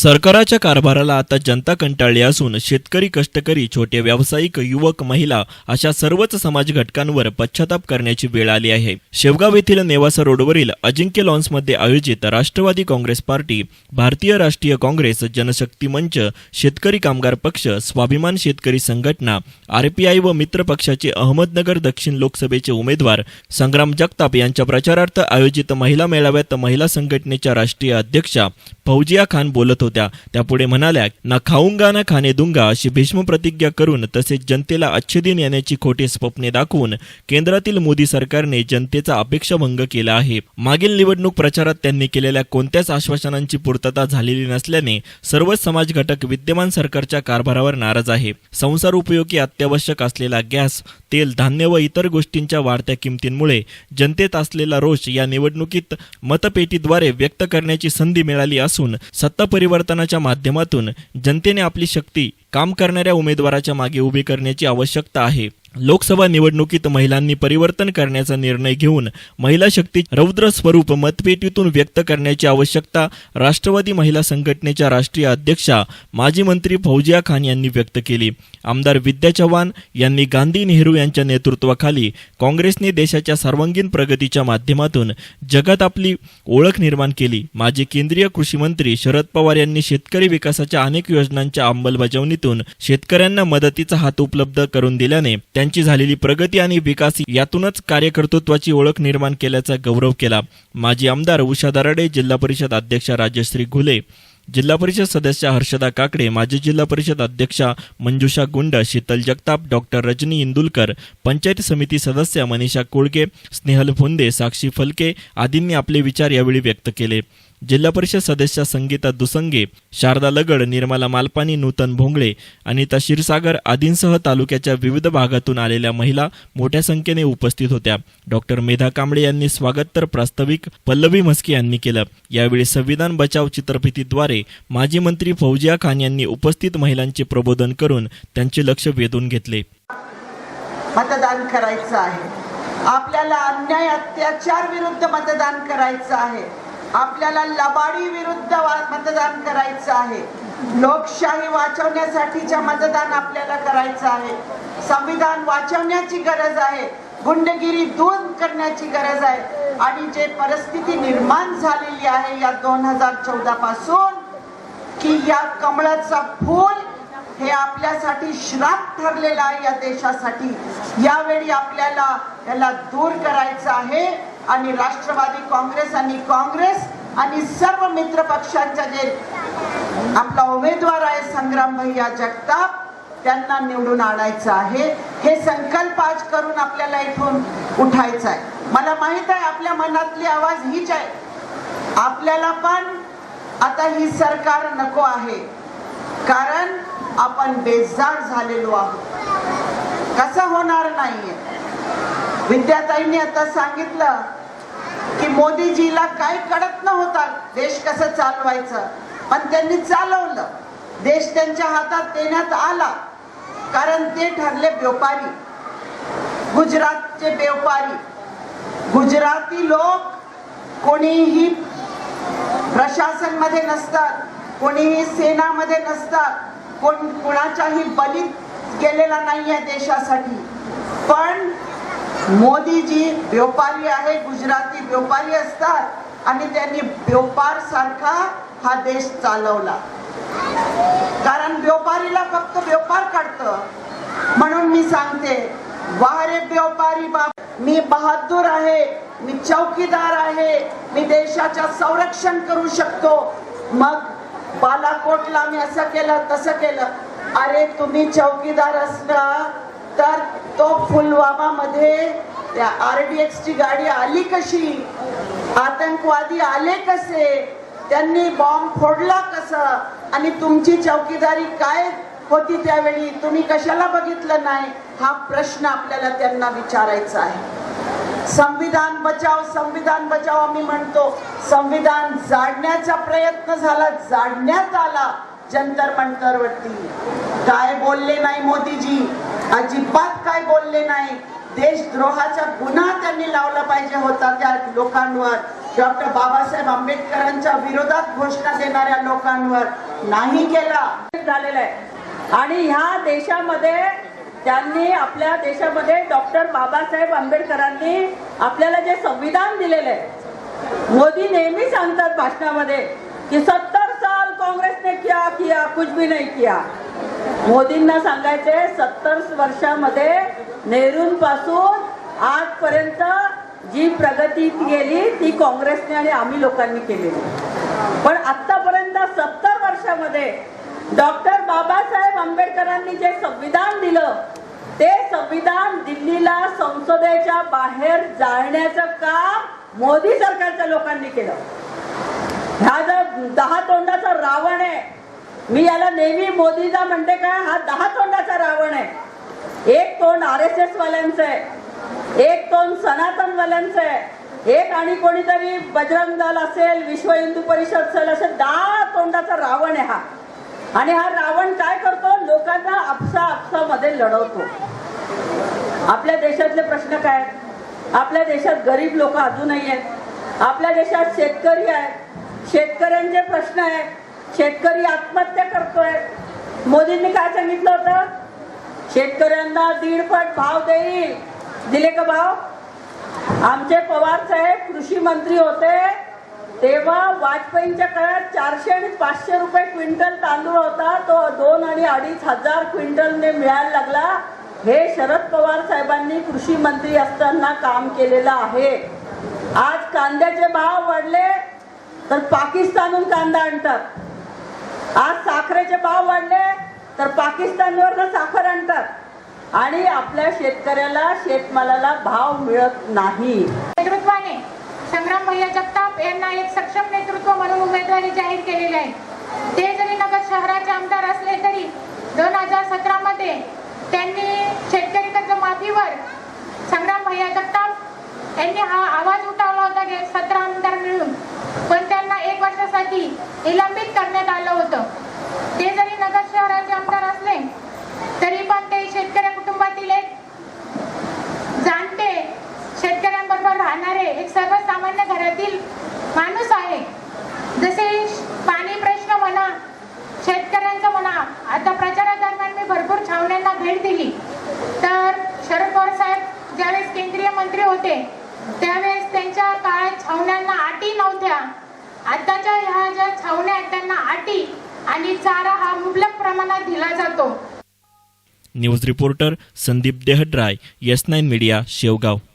सरकाराच्या कारभाराला आता जनता कंटाळली असून शेतकरी कष्टकरी छोटे व्यावसायिक युवक महिला अशा सर्वच समाज घटकांवर पश्चाताप करण्याची वेळ आली आहे. शेवगाव येथील नेवासा रोडवरील अजिंक्य लॉन्समध्ये आयोजित राष्ट्रवादी काँग्रेस पार्टी भारतीय राष्ट्रीय काँग्रेस जनशक्ती मंच शेतकरी कामगार पक्ष स्वाभिमान शेतकरी संघटना आरपीआय व मित्र पक्षाचे अहमदनगर दक्षिण लोकसभेचे उमेदवार संग्राम जगताप यांच्या प्रचारार्थ आयोजित महिला मेळाव्यात महिला संघटनेच्या राष्ट्रीय अध्यक्षा फौजिया खान बोलत होत्या. त्या पुढे म्हणाल्या ना खाऊंगा ना खाणे दुंगा अशी भीष्म प्रतिज्ञा करून तसेच जनतेला अच्छे दिन येण्याची खोटी स्वप्ने दाखवून केंद्रातील मोदी सरकारने जनतेचा अपेक्षाभंग केला आहे. मागील निवडणूक प्रचारात त्यांनी केलेल्या कोणत्याच आश्वासनांची पूर्तता झालेली नसल्याने सर्वच समाज घटक विद्यमान सरकारच्या कारभारावर नाराज आहे. संसार उपयोगी अत्यावश्यक असलेला गॅस तेल धान्य व इतर गोष्टींच्या वाढत्या किमतींमुळे जनतेत असलेला रोष या निवडणुकीत मतपेटीद्वारे व्यक्त करण्याची संधी मिळाली असून सत्ता परिवर्तनाच्या माध्यमातून जनतेने आपली शक्ती काम करणाऱ्या उमेदवाराच्या मागे उभी करण्याची आवश्यकता आहे. लोकसभा निवडणुकीत महिलांनी परिवर्तन करण्याचा निर्णय घेऊन महिला शक्ती रौद्र स्वरूप मतपेटीतून व्यक्त करण्याची आवश्यकता राष्ट्रवादी महिला संघटनेच्या राष्ट्रीय अध्यक्षा माजी मंत्री फौजिया खान यांनी व्यक्त केली. आमदार विद्या चव्हाण यांनी गांधी नेहरू यांच्या नेतृत्वाखाली काँग्रेसने देशाच्या सर्वांगीण प्रगतीच्या माध्यमातून जगात आपली ओळख निर्माण केली. माजी केंद्रीय कृषी मंत्री शरद पवार यांनी शेतकरी विकासाच्या अनेक योजनांच्या अंमलबजावणीतून शेतकऱ्यांना मदतीचा हात उपलब्ध करून दिल्याने त्यांची झालेली प्रगती आणि विकास यातूनच कार्यकर्तृत्वाची ओळख निर्माण केल्याचा गौरव केला. माजी आमदार उषा दराडे जिल्हा परिषद अध्यक्षा राजश्री घुले जिल्हा परिषद सदस्य हर्षदा काकडे माजी जिल्हा परिषद अध्यक्षा मंजुषा गुंड शीतल जगताप डॉक्टर रजनी इंदुलकर पंचायत समिती सदस्य मनीषा कोळगे स्नेहल फुंदे साक्षी फलके आदींनी आपले विचार यावेळी व्यक्त केले. जिल्हा परिषद सदस्य संगीता दुसंगे शारदा लगड निर्मला मालपानी नूतन भोंगळे अनिता क्षीरसागर आदींसह तालुक्याच्या विविध भागातून आलेल्या महिला मोठ्या संख्येने उपस्थित होत्या. डॉक्टर मेधा कांबळे यांनी स्वागत तर प्रास्ताविक पल्लवी म्हस्के यांनी केलं. यावेळी संविधान बचाव चित्रफितीद्वारे माजी मंत्री फौजिया खान यांनी उपस्थित महिलांचे प्रबोधन करून त्यांचे लक्ष वेधून घेतले. मतदान करायचं आहे. आपल्याला अन्याय अत्याचार विरुद्ध मतदान करायचं आहे. आपल्याला लबाडी विरुद्ध वा- मतदान करायचं आहे. लोकशाही वाचवण्यासाठीच्या मतदान आपल्याला करायचं आहे. संविधान वाचवण्याची गरज आहे. गुंडगिरी दूर करण्याची गरज आहे. आणि जे परिस्थिती निर्माण झालेली आहे या दोन हजार चौदा पासून की या कमळाचा फूल हे आपल्यासाठी श्राप ठरलेला आहे या देशासाठी. यावेळी आपल्याला याला दूर करायचं आहे. आणि राष्ट्रवादी काँग्रेस आणि काँग्रेस आणि सर्व मित्र पक्षांचा जे आपला उमेदवार आहे संग्राम भैया जगताप त्यांना निवडून आणायचं आहे. हे संकल्प आज करून आपल्याला इथून उठायचं आहे. मला माहीत आहे आपल्या मनातली आवाज हीच आहे. आपल्याला पण आता ही सरकार नको आहे. कारण आपण बेजार झालेलो आहोत. कसं होणार नाहीये? विद्याताईंनी आता सांगितलं की मोदीजीला काही कळत नव्हता देश कसं चालवायचं. पण त्यांनी चालवलं. देश त्यांच्या हातात देण्यात आला. कारण ते ठरले व्यापारी गुजरातचे व्यापारी गुजराती लोक कोणीही प्रशासनमध्ये नसतात कोणीही सेनामध्ये नसतात कोण कुणाच्याही बलीत गेलेला आहे देशासाठी. पण मोदीजी व्यापारी आहे गुजराती व्यापारी असतात आणि त्यांनी व्यापार सारखा हा देश चालवला. कारण व्यापारीला फक्त व्यापार काढतं म्हणून मी सांगते वारे व्यापारी बाप मी बहादूर आहे मी चौकीदार आहे मी देशाच्या संरक्षण करू शकतो. मग बालाकोटला मी असं केलं तसं केलं. अरे तुम्ही चौकीदार असला तर तो पुलवामा मध्ये त्या आरडीएक्स ची गाडी आली कशी? आतंकवादी आले कसे? त्यांनी बॉम्ब फोडला कसं? आणि तुमची चौकीदारी काय होती त्यावेळी? तुम्ही कशाला बघितलं नाही? हा प्रश्न आपल्याला त्यांना विचारायचा आहे. संविधान बचाव संविधान बचाव आम्ही म्हणतो. संविधान जाडण्याचा प्रयत्न झाला जाडण्यात आला जंतर मंतरवरती. काय बोलले नाही मोदीजी? अजिबात काय बोलले नाही? देशद्रोहाचा गुन्हा त्यांनी लावला पाहिजे होता. त्या लोकांवर डॉक्टर बाबासाहेब आंबेडकरांच्या विरोधात घोषणा देणाऱ्या लोकांवर नाही केला. झालेलं आहे. आणि ह्या देशामध्ये त्यांनी आपल्या देशामध्ये डॉक्टर बाबासाहेब आंबेडकरांनी आपल्याला जे संविधान दिलेलं आहे मोदी नेहमी सांगतात भाषणामध्ये की सत्तर साल काँग्रेसने किया किया कुछ भी नाही किया. मोदींना सांगायचे सत्तर वर्षामध्ये नेहरूंपासून आजपर्यंत जी प्रगती गेली ती काँग्रेसने आणि आम्ही लोकांनी केलेली. पण आतापर्यंत सत्तर वर्षामध्ये डॉक्टर बाबासाहेब आंबेडकरांनी जे संविधान दिलं ते संविधान दिल्लीला संसदेच्या बाहेर जाळण्याचं काम मोदी सरकारच्या लोकांनी केलं. ह्या जर दहा तोंडाचा रावण आहे मी याला नेहमी मोदीचा म्हणते काय हा दहा तोंडाचा रावण आहे. एक तोंड आर एस एस वाल्यांचं आहे. एक तोंड सनातन वाल्यांचं आहे. एक आणि कोणीतरी बजरंग दल असेल विश्व हिंदू परिषद असेल असं दहा तोंडाचा रावण आहे हा. आणि हा रावण काय करतो? लोकांना आपसा आपसामध्ये लढवतो. आपल्या देशातले प्रश्न काय आहेत? आपल्या देशात गरीब लोक अजूनही आहेत. आपल्या देशात शेतकरी आहेत. शेतकऱ्यांचे प्रश्न आहेत. शेतकरी आत्महत्या करतोय. मोदींनी काय सांगितलं होतं? शेतकऱ्यांना दीडपट भाव देईल. दिले का भाव? आमचे पवार साहेब कृषी मंत्री होते. तेव्हा वाजपेयींच्या काळात चारशे आणि पाचशे रुपये क्विंटल तांदूळ होता. तो दोन आणि अडीच हजार क्विंटलने मिळायला लागला. हे शरद पवार साहेबांनी कृषी मंत्री असताना काम केलेलं आहे. आज कांद्याचे भाव वाढले तर पाकिस्तानहून कांदा आणतात. आज साखरेचे भाव वाढले तर पाकिस्तानवर साखर आणतात. आणि आपल्या शेतकऱ्याला शेतमालाला भाव मिळत नाही. नेतृत्वाने संग्राम भैया जगताप यांना एक सक्षम नेतृत्व म्हणून उमेदवारी जाहीर केलेली आहे. ते जरी नगर शहराचे आमदार असले तरी दोन हजार सतरा मध्ये त्यांनी शेतकरी कर्ज माफीवर संग्राम भैया जगताप यांनी हा आवाज उठावला होता सतरा आमदार मिळून. पण त्यांना एक वर्षासाठी निलंबित करण्यात आलं होतं. ते जरी नगर शहराचे आमदार असले तरी पण ते शेतकरी कुटुंबातील एक जाणते शेतकऱ्यांबरोबर राहणारे एक सर्वसामान्य घरातील माणूस आहे. जसे पाणी प्रश्न म्हणा शेतकऱ्यांचा म्हणा आता प्रचारादरम्यान मी भरपूर छावण्यांना भेट दिली. तर शरद पवार साहेब ज्यावेळेस केंद्रीय मंत्री होते त्यावेळेस त्यांच्या काळात छावण्यांना अटी नव्हत्या. आताच्या ह्या ज्या छावण्या आहेत त्यांना अटी आणि चारा हा मुबलक प्रमाणात दिला जातो. News reporter Sandeep Dehadray S nine media Shevgaon.